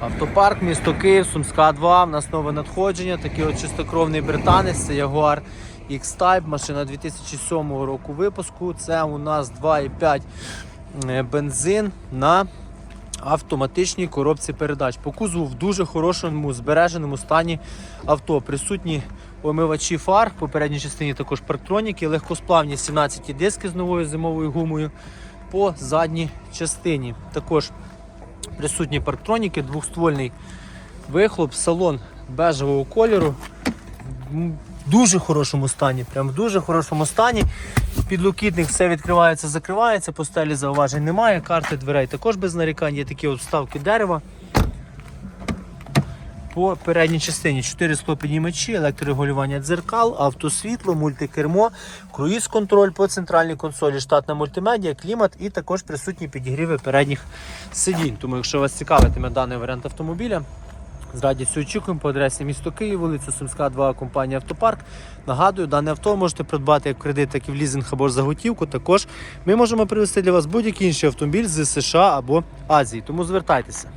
Автопарк, місто Київ, Сумська 2. У нас нове надходження. Такий от чистокровний британець. Це Jaguar X-Type, машина 2007 року випуску. Це у нас 2,5 е, бензин на автоматичній коробці передач. По кузову в дуже хорошому збереженому стані авто. Присутні омивачі фар, в попередній частині також парктроніки, легкосплавні 17 диски з новою зимовою гумою по задній частині. Також присутні парктроніки, двохствольний вихлоп, салон бежевого кольору. В дуже хорошому стані, прям в дуже хорошому стані. Підлокітник все відкривається, закривається, постелі зауважень немає. Карти дверей також без нарікань, є такі вставки дерева. По передній частині 4 склопіднімачі, електрорегулювання дзеркал, автосвітло, мультикермо, круїз-контроль по центральній консолі, штатна мультимедіа, клімат і також присутні підігріви передніх сидінь. Тому, якщо вас цікавитиме даний варіант автомобіля, з радістю очікуємо по адресі місто Київ, вулиця Сумська, 2, компанія Автопарк. Нагадую, дане авто можете придбати як в кредит, так і в лізинг або за готівку. Також ми можемо привезти для вас будь-який інший автомобіль з США або Азії. Тому звертайтеся.